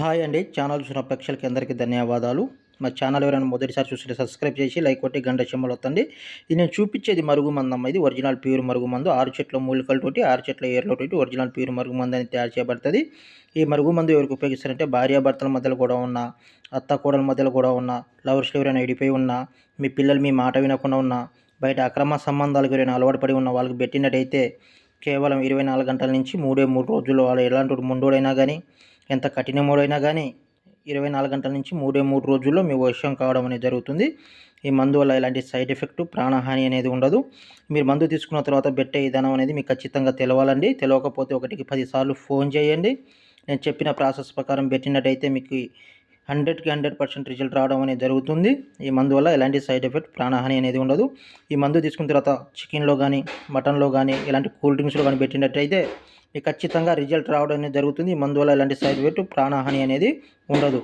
Hi అండి. Channel చూసిన ప్రేక్షలకి అందరికీ ధన్యవాదాలు. మా ఛానల్ ఎవరైనా మొదటిసారి చూస్తే సబ్స్క్రైబ్ చేసి లైక్ కొట్టి గంట చెమ్మలు వస్తుంది ఇది నేను చూపించేది మరుగుమందం ఇది ఒరిజినల్ ప్యూర్ మరుగు మందు. ఆరు చెట్ల మూలికలతోటి ఆరు చెట్ల ఏర్లతోటి ఒరిజినల్ ప్యూర్ మరుగు మందు అని తయారు చేయబడుతుంది ఈ మరుగు మందు ఎవరికి ఉపయోగిస్తారంటే భార్యాభర్తల మధ్యలో కూడా ఉన్న అత్త కోడల మధ్యలో కూడా ఉన్న లవర్స్లో ఎవరైనా విడిపోయి ఉన్నా మీ పిల్లలు మీ మాట వినకుండా ఉన్నా బయట అక్రమ సంబంధాలకు ఎవరైనా అలవాటు పడి ఉన్న వాళ్ళకి పెట్టినట్టయితే కేవలం ఇరవై నాలుగు గంటల నుంచి మూడే మూడు రోజుల్లో వాళ్ళు ఎలాంటి ముండోడైనా కానీ ఎంత కఠినమోడైనా కానీ ఇరవై నాలుగు గంటల నుంచి మూడే మూడు రోజుల్లో మీ వశం కావడం అనేది జరుగుతుంది. ఈ మందు వల్ల ఎలాంటి సైడ్ ఎఫెక్ట్ ప్రాణహాని అనేది ఉండదు. మీరు మందు తీసుకున్న తర్వాత పెట్టే విధానం అనేది మీకు ఖచ్చితంగా తెలవాలండి. తెలియకపోతే ఒకటికి పదిసార్లు ఫోన్ చేయండి. నేను చెప్పిన ప్రాసెస్ ప్రకారం పెట్టినట్టయితే మీకు హండ్రెడ్కి హండ్రెడ్ పర్సెంట్ రిజల్ట్ రావడం అనేది జరుగుతుంది. ఈ మందు వల్ల ఎలాంటి సైడ్ ఎఫెక్ట్ ప్రాణహాని అనేది ఉండదు. ఈ మందు తీసుకున్న తర్వాత చికెన్లో కానీ మటన్లో కానీ ఇలాంటి కూల్ డ్రింక్స్లో కానీ పెట్టినట్టయితే మీకు ఖచ్చితంగా రిజల్ట్ రావడం అనేది జరుగుతుంది మందువల్ల ఇలాంటి సైడ్ ఎఫెక్ట్? ప్రాణహాని అనేది ఉండదు.